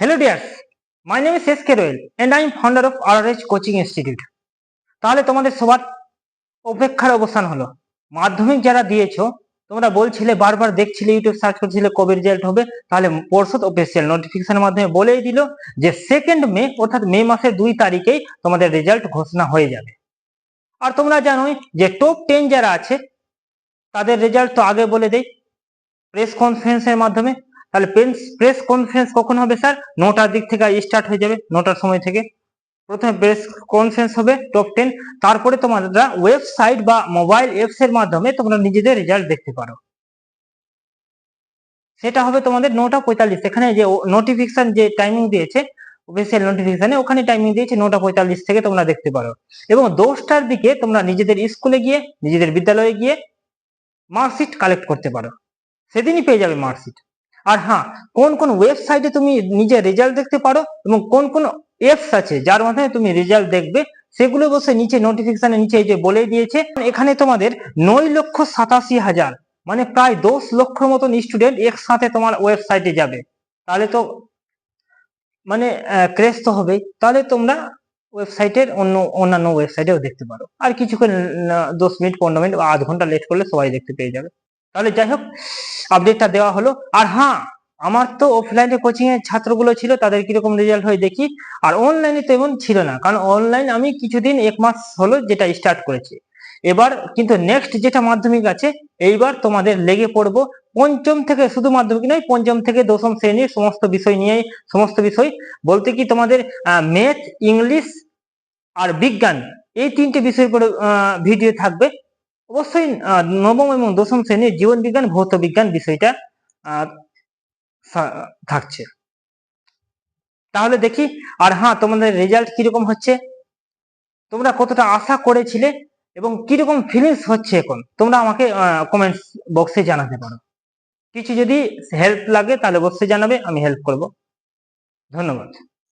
Hello dears, my is S. K. Royal and I am founder of RRH coaching institute তাহলে তোমাদের সবার অপেক্ষার অবস্থান হলো মাধ্যমিক যারা দিয়েছ তোমরা বলছিলে বারবার দেখছিলে ইউটিউব সার্চ করছিলে কবে রেজাল্ট হবে তাহলে পর্ষদ অফিসিয়াল নোটিফিকেশনের মাধ্যমে বলেই দিল যে সেকেন্ড মে অর্থাৎ মে মাসের দুই তারিখেই তোমাদের রেজাল্ট ঘোষণা হয়ে যাবে আর তোমরা জানোই যে টপ টেন যারা আছে তাদের রেজাল্ট তো আগে বলে দেয় প্রেস কনফারেন্সের মাধ্যমে তাহলে প্রেস প্রেস কনফারেন্স কখন হবে স্যার নটার দিক থেকে স্টার্ট হয়ে যাবে নটার সময় থেকে। প্রথমে প্রেস কনফারেন্স হবে টপ টেন তারপরে তোমরা ওয়েবসাইট বা মোবাইল অ্যাপস এর মাধ্যমে তোমরা নিজেদের রেজাল্ট দেখতে পারো। সেটা হবে তোমাদের নটা পঁয়তাল্লিশ, এখানে যে নোটিফিকেশন যে টাইমিং দিয়েছে অফিসিয়াল নোটিফিকেশনে ওখানে টাইমিং দিয়েছে নটা পঁয়তাল্লিশ থেকে তোমরা দেখতে পারো। এবং দশটার দিকে তোমরা নিজেদের স্কুলে গিয়ে, নিজেদের বিদ্যালয়ে গিয়ে মার্কশিট কালেক্ট করতে পারো। সেদিনই পেয়ে যাবে মার্কশিট আর হ্যাঁ কোন কোন ওয়েবসাইটে তুমি নিজের রেজাল্ট দেখতে পারো এবং কোন কোন অ্যাপস আছে যার মাধ্যমে তুমি রেজাল্ট দেখবে, সেগুলো বসে নিচে নোটিফিকেশনের নিচে এই যে বলে দিয়েছে। এখানে তোমাদের নয় লক্ষ সাতাশি হাজার মানে প্রায় দশ লক্ষর মতন স্টুডেন্ট একসাথে তোমার ওয়েবসাইটে যাবে। তাহলে তো মানে ক্রেস তো হবেই। তাহলে তোমরা ওয়েবসাইটের অন্য, অন্যান্য ওয়েবসাইটেও দেখতে পারো। আর কিছুক্ষণ দশ মিনিট, পনেরো মিনিট বা আধ ঘণ্টা লেট করলে সবাই দেখতে পেয়ে যাবে। তাহলে যাই হোক আপডেটটা দেওয়া হলো। আর হ্যাঁ আমার তো অফলাইনে কোচিং এর ছাত্রগুলো ছিল, তাদের কীরকম রেজাল্ট হয় দেখি। আর অনলাইনে তেমন ছিল না, কারণ অনলাইন আমি কিছুদিন, এক মাস হলো যেটা স্টার্ট করেছি। এবার কিন্তু নেক্সট যেটা মাধ্যমিক আছে, এইবার তোমাদের লেগে পড়ব পঞ্চম থেকে শুধু মাধ্যমিক নয়, পঞ্চম থেকে দশম শ্রেণির সমস্ত বিষয় নিয়ে, সমস্ত বিষয়। বলতে কি তোমাদের ম্যাথ ইংলিশ আর বিজ্ঞান, এই তিনটে বিষয়ের উপরে ভিডিও থাকবে। অবশ্যই নবম এবং দশম শ্রেণির জীবন বিজ্ঞান ভৌত বিজ্ঞান বিষয়টা থাকছে। তাহলে দেখি, আর হ্যাঁ তোমাদের রেজাল্ট কীরকম হচ্ছে? তোমরা কতটা আশা করেছিলে এবং কীরকম ফিলিংস হচ্ছে এখন? তোমরা আমাকে কমেন্টস বক্সে জানাতে পারো। কিছু যদি হেল্প লাগে, তাহলে অবশ্যই জানাবে, আমি হেল্প করব। ধন্যবাদ।